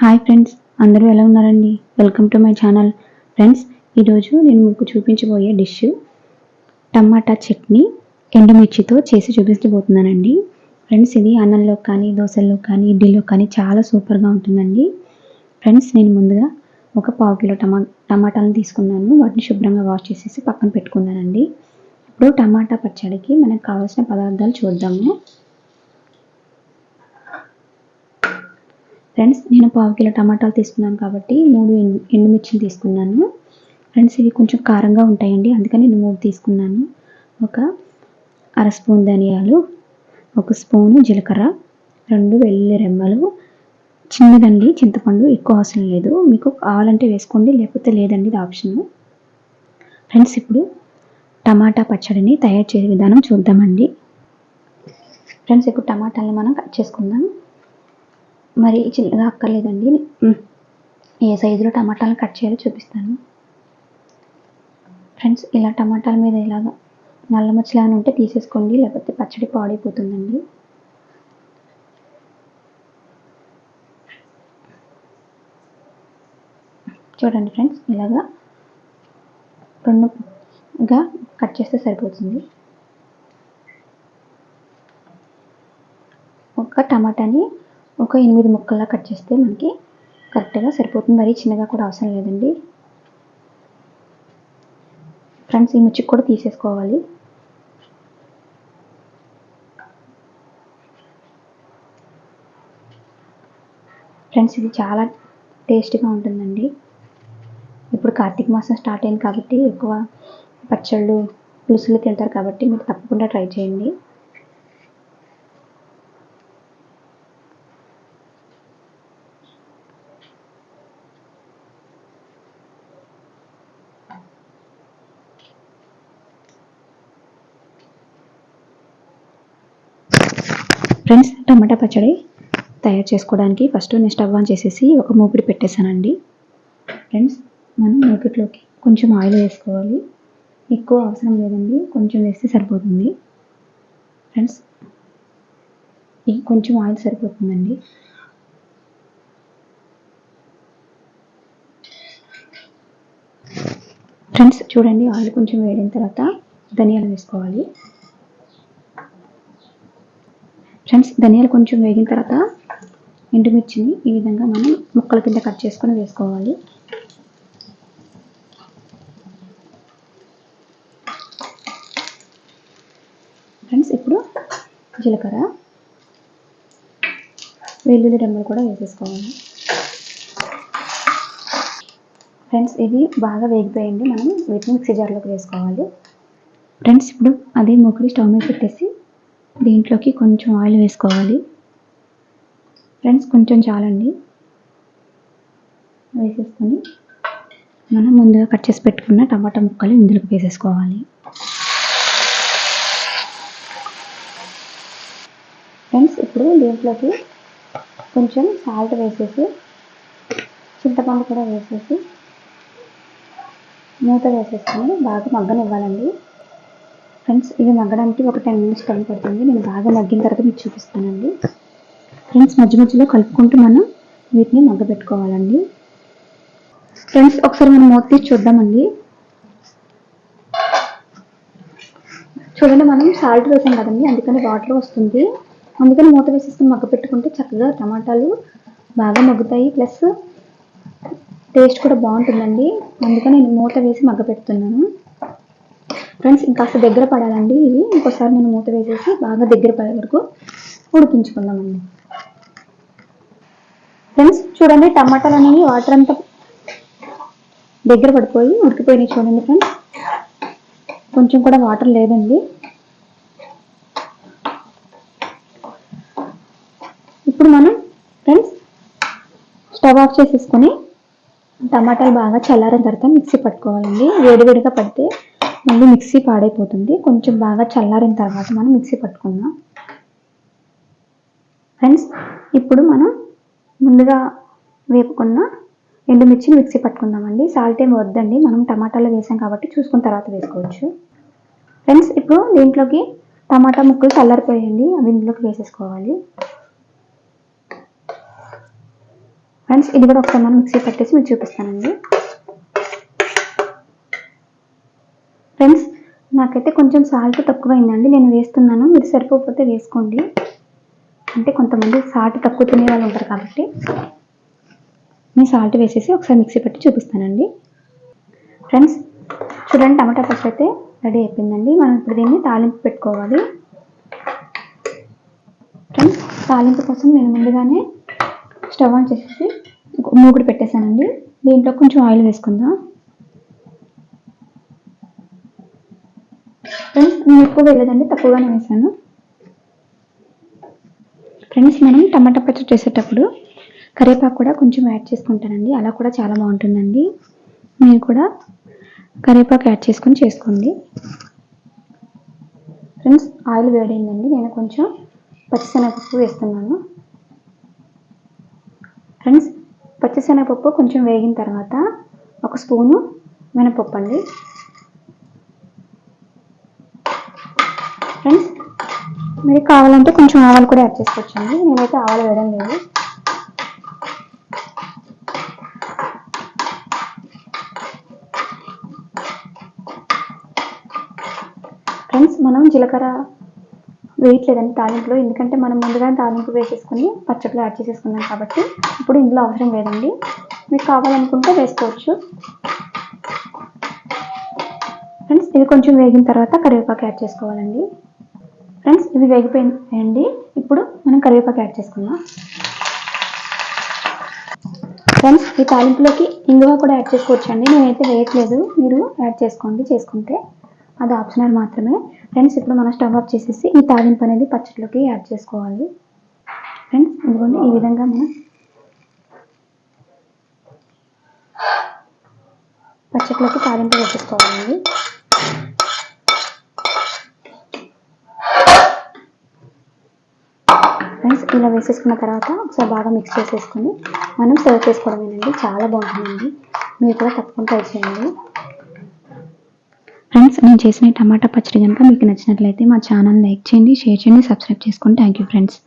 Hi friends అందరూ ఎలా ఉన్నారండి? Welcome to my channel. Friends ఈరోజు నేను మీకు చూపించబోయే డిష్ టమాటా చట్నీ ఎండుమిర్చితో చేసి చూపించబోతున్నానండి. ఫ్రెండ్స్ ఇది అన్నంలో కానీ దోశల్లో కానీ ఇడ్లీలో కానీ చాలా సూపర్గా ఉంటుందండి. ఫ్రెండ్స్ నేను ముందుగా ఒక పావు కిలో టమా టమాటాలను తీసుకున్నాను. వాటిని శుభ్రంగా వాష్ చేసేసి పక్కన పెట్టుకున్నానండి. ఇప్పుడు టమాటా పచ్చడికి మనకు కావాల్సిన పదార్థాలు చూద్దాము. ఫ్రెండ్స్ నేను పావు కిలో టమాటాలు తీసుకున్నాను కాబట్టి మూడు ఎండుమిర్చిని తీసుకున్నాను. ఫ్రెండ్స్ ఇవి కొంచెం కారంగా ఉంటాయండి అందుకని నేను మూడు తీసుకున్నాను. ఒక అర స్పూన్ ధనియాలు ఒక స్పూను జీలకర్ర రెండు వెల్లుల్లి రెమ్మలు. చిన్నదండి చింతపండు ఎక్కువ అవసరం లేదు. మీకు కావాలంటే వేసుకోండి లేకపోతే లేదండి ఇది ఆప్షను. ఫ్రెండ్స్ ఇప్పుడు టమాటా పచ్చడిని తయారు చేసే విధానం చూద్దామండి. ఫ్రెండ్స్ ఇప్పుడు టమాటాలని మనం కట్ చేసుకుందాం. మరి చిన్నగా అక్కర్లేదండి. ఏ సైజులో టమాటాలను కట్ చేయాలో చూపిస్తాను. ఫ్రెండ్స్ ఇలా టమాటాల మీద ఇలాగ నల్ల మచ్చలు ఏమైనా ఉంటే తీసేసుకోండి లేకపోతే పచ్చడి పాడైపోతుందండి. చూడండి ఫ్రెండ్స్ ఇలాగా రెండుగా కట్ చేస్తే సరిపోతుంది. ఒక టమాటాని ఒక ఎనిమిది ముక్కల్లా కట్ చేస్తే మనకి కరెక్ట్గా సరిపోతుంది. మరీ చిన్నగా కూడా అవసరం లేదండి. ఫ్రెండ్స్ ఈ ముచ్చికి కూడా తీసేసుకోవాలి. ఫ్రెండ్స్ ఇది చాలా టేస్ట్గా ఉంటుందండి. ఇప్పుడు కార్తీక మాసం స్టార్ట్ అయింది కాబట్టి ఎక్కువ పచ్చళ్ళు పులుసులు తింటారు కాబట్టి మీరు తప్పకుండా ట్రై చేయండి. ఫ్రెండ్స్ టమాటా పచ్చడి తయారు చేసుకోవడానికి ఫస్ట్ నేను స్టవ్ ఆన్ చేసేసి ఒక మూపిడి పెట్టేశానండి. ఫ్రెండ్స్ మనం మూపిడిలోకి కొంచెం ఆయిల్ వేసుకోవాలి. ఎక్కువ అవసరం లేదండి కొంచెం వేస్తే సరిపోతుంది. ఫ్రెండ్స్ కొంచెం ఆయిల్ సరిపోతుందండి. ఫ్రెండ్స్ చూడండి ఆయిల్ కొంచెం వేడిన తర్వాత ధనియాలు వేసుకోవాలి ఫ్రెండ్స్ ధనియాలు కొంచెం వేగిన తర్వాత ఎండుమిర్చిని ఈ విధంగా మనం ముక్కల కింద కట్ చేసుకొని వేసుకోవాలి. ఫ్రెండ్స్ ఇప్పుడు జీలకర్ర వెల్లుల్లి రెమ్మలు కూడా వేసేసుకోవాలి. ఫ్రెండ్స్ ఇది బాగా వేగిపోయింది. మనం వీటిని మిక్సీ జార్లోకి వేసుకోవాలి. ఫ్రెండ్స్ ఇప్పుడు అదే మొక్కడి స్టవ్ మీద పెట్టేసి దీంట్లోకి కొంచెం ఆయిల్ వేసుకోవాలి. ఫ్రెండ్స్ కొంచెం చాలండి. వేసేసుకొని మనం ముందుగా కట్ చేసి పెట్టుకున్న టమాటా ముక్కలు ఇందులోకి వేసేసుకోవాలి. ఫ్రెండ్స్ ఇప్పుడు దీంట్లోకి కొంచెం సాల్ట్ వేసేసి చింతపండు కూడా వేసేసి మూత వేసేసుకొని బాగా మగ్గనివ్వాలండి. ఫ్రెండ్స్ ఇవి మగ్గడానికి ఒక టెన్ మినిట్స్ టైం పడుతుంది. నేను బాగా మగ్గిన తర్వాత మీకు చూపిస్తానండి. ఫ్రెండ్స్ మధ్య మధ్యలో కలుపుకుంటూ మనం వీటిని మగ్గబెట్టుకోవాలండి. ఫ్రెండ్స్ ఒకసారి మనం మూత తీసి చూద్దామండి. చూడండి మనం సాల్ట్ వేసాం కదండి అందుకని వాటర్ వస్తుంది. అందుకని మూత వేసేస్తే మగ్గ పెట్టుకుంటే చక్కగా టమాటాలు బాగా మగ్గుతాయి. ప్లస్ టేస్ట్ కూడా బాగుంటుందండి. అందుకని నేను మూత వేసి మగ్గ పెడుతున్నాను ఫ్రెండ్స్ ఇంకాస్త దగ్గర పడాలండి ఇవి. ఇంకోసారి నేను మూత వేసేసి బాగా దగ్గర పడే వరకు ఉడికించుకుందామండి. ఫ్రెండ్స్ చూడండి టమాటాలు అనేవి వాటర్ అంతా దగ్గర పడిపోయి ఉడికిపోయినాయి చూడండి ఫ్రెండ్స్ కొంచెం కూడా వాటర్ లేదండి. ఇప్పుడు మనం ఫ్రెండ్స్ స్టవ్ ఆఫ్ చేసేసుకొని టమాటాలు బాగా చల్లారిన తర్వాత మిక్సీ పట్టుకోవాలండి. వేడివేడిగా పడితే మళ్ళీ మిక్సీ పాడైపోతుంది. కొంచెం బాగా చల్లారిన తర్వాత మనం మిక్సీ పట్టుకుందాం. ఫ్రెండ్స్ ఇప్పుడు మనం ముందుగా వేపుకున్న ఎండుమిర్చిని మిక్సీ పట్టుకుందామండి. సాల్ట్ ఏమి వద్దండి. మనం టమాటాలు వేసాం కాబట్టి చూసుకున్న తర్వాత వేసుకోవచ్చు. ఫ్రెండ్స్ ఇప్పుడు దీంట్లోకి టమాటా ముక్కలు చల్లారిపోయండి అవి ఇందులోకి వేసేసుకోవాలి. ఫ్రెండ్స్ ఇది కూడా ఒకసారి మనం మిక్సీ పట్టేసి మీకు చూపిస్తానండి. నాకైతే కొంచెం సాల్ట్ తక్కువైందండి నేను వేస్తున్నాను మీరు సరిపోకపోతే వేసుకోండి. అంటే కొంతమంది సాల్ట్ తక్కువ తినే వాళ్ళు ఉంటారు కాబట్టి నేను సాల్ట్ వేసేసి ఒకసారి మిక్సీ పెట్టి చూపిస్తానండి. ఫ్రెండ్స్ చూడండి టమాటా పప్పు అయితే రెడీ అయిపోయిందండి. మనం ఇప్పుడు దీన్ని తాలింపు పెట్టుకోవాలి. ఫ్రెండ్స్ తాలింపు కోసం నేను ముందుగానే స్టవ్ ఆన్ చేసేసి మూగుడు పెట్టేశానండి. దీంట్లో కొంచెం ఆయిల్ వేసుకుందాం. ఫ్రెండ్స్ నేను ఎక్కువ వేయలేదండి తక్కువగానే వేసాను ఫ్రెండ్స్ మనం టమాటా పచ్చడి చేసేటప్పుడు కరివేపాకు కూడా కొంచెం యాడ్ చేసుకుంటానండి. అలా కూడా చాలా బాగుంటుందండి. మీరు కూడా కరివేపాకు యాడ్ చేసుకొని చేసుకోండి. ఫ్రెండ్స్ ఆయిల్ వేడైందండి. నేను కొంచెం పచ్చిశనగపప్పు వేస్తున్నాను. ఫ్రెండ్స్ పచ్చిశనగపప్పు కొంచెం వేగిన తర్వాత ఒక స్పూను మినపప్పు అండి. ఫ్రెండ్స్ మీరు కావాలంటే కొంచెం ఆవాలు కూడా యాడ్ చేసుకోవచ్చండి. నేనైతే ఆవాలు వేయడం లేదు. ఫ్రెండ్స్ మనం జీలకర్ర వేయట్లేదండి తాలింపులో. ఎందుకంటే మనం ముందుగా తాలింపు వేసేసుకుని పచ్చడిలో యాడ్ చేసేసుకున్నాం కాబట్టి ఇప్పుడు ఇందులో అవసరం లేదండి. మీకు కావాలనుకుంటే వేసుకోవచ్చు. ఫ్రెండ్స్ ఇది కొంచెం వేగిన తర్వాత కరివేపాకు యాడ్ చేసుకోవాలండి. ఫ్రెండ్స్ ఇవి వేగిపోయిందండి ఇప్పుడు మనం కరివేపాకు యాడ్ చేసుకుందాం. ఫ్రెండ్స్ ఈ తాలింపులోకి ఇంగువ కూడా యాడ్ చేసుకోవచ్చు అండి నేనైతే వేయట్లేదు. మీరు యాడ్ చేసుకోండి. చేసుకుంటే అది ఆప్షనల్ మాత్రమే. ఫ్రెండ్స్ ఇప్పుడు మనం స్టవ్ ఆఫ్ చేసేసి ఈ తాలింపు అనేది పచ్చడిలోకి యాడ్ చేసుకోవాలి. ఫ్రెండ్స్ ఇదిగోండి. ఈ విధంగా మనం పచ్చట్లోకి తాలింపు వేసుకోవాలండి ఫ్రెండ్స్ ఇలా వేసేసుకున్న తర్వాత ఒకసారి బాగా మిక్స్ చేసేసుకుని మనం సర్వ్ చేసుకోవడమేనండి. చాలా బాగుంటుందండి మీరు కూడా తప్పకుండా ట్రై చేయండి. ఫ్రెండ్స్ నేను చేసిన టమాటా పచ్చడి కనుక మీకు నచ్చినట్లయితే మా ఛానల్ లైక్ చేయండి షేర్ చేయండి సబ్స్క్రైబ్ చేసుకోండి థ్యాంక్ యూ ఫ్రెండ్స్